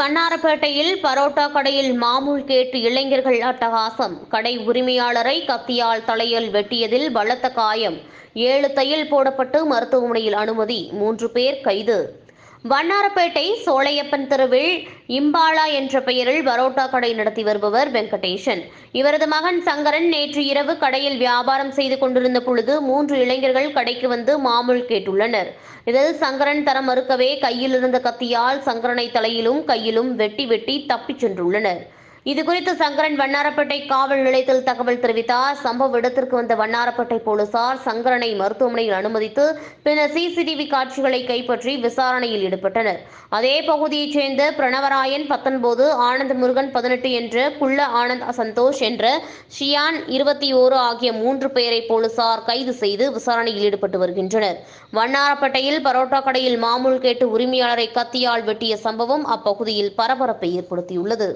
வண்ணாரப்பேட்டையில் பரோட்டா கடையில் மாமூல் கேட்டு இளைஞர்கள் அட்டகாசம். கடை உரிமையாளரை கத்தியால் தலையில் வெட்டியதில் பலத்த காயம். ஏழு தையல் போடப்பட்டு மருத்துவமனையில் அனுமதி. மூன்று பேர் கைது. வண்ணாரப்பேட்டை சோழையப்பன் தெருவில் இம்பாலா என்ற பெயரில் பரோட்டா கடை நடத்தி வருபவர் வெங்கடேசன். இவரது மகன் சங்கரன் நேற்று இரவு கடையில் வியாபாரம் செய்து கொண்டிருந்த பொழுது மூன்று இளைஞர்கள் கடைக்கு வந்து மாமூல் கேட்டுள்ளனர். இதில் சங்கரன் தர மறுக்கவே கையில் இருந்த கத்தியால் சங்கரனை தலையிலும் கையிலும் வெட்டி வெட்டி தப்பிச் சென்றுள்ளனர். இதுகுறித்து சங்கரன் வண்ணாரப்பேட்டை காவல் நிலையத்தில் தகவல் தெரிவித்தார். சம்பவ இடத்திற்கு வந்த வண்ணாரப்பேட்டை போலீசார் சங்கரனை மருத்துவமனையில் அனுமதித்து பின்னர் சிசிடிவி காட்சிகளை கைப்பற்றி விசாரணையில் ஈடுபட்டனர். அதே பகுதியைச் சேர்ந்த பிரணவராயன் பத்தொன்பது ஆனந்த் முருகன் பதினெட்டு என்ற குள்ள ஆனந்த் சந்தோஷ் என்ற ஷியான் இருபத்தி ஓரு ஆகிய மூன்று பேரை போலீசார் கைது செய்து விசாரணையில் ஈடுபட்டு வருகின்றனர். வண்ணாரப்பேட்டையில் பரோட்டா கடையில் மாமூல் கேட்டு உரிமையாளரை கத்தியால் வெட்டிய சம்பவம் அப்பகுதியில் பரபரப்பை ஏற்படுத்தியுள்ளது.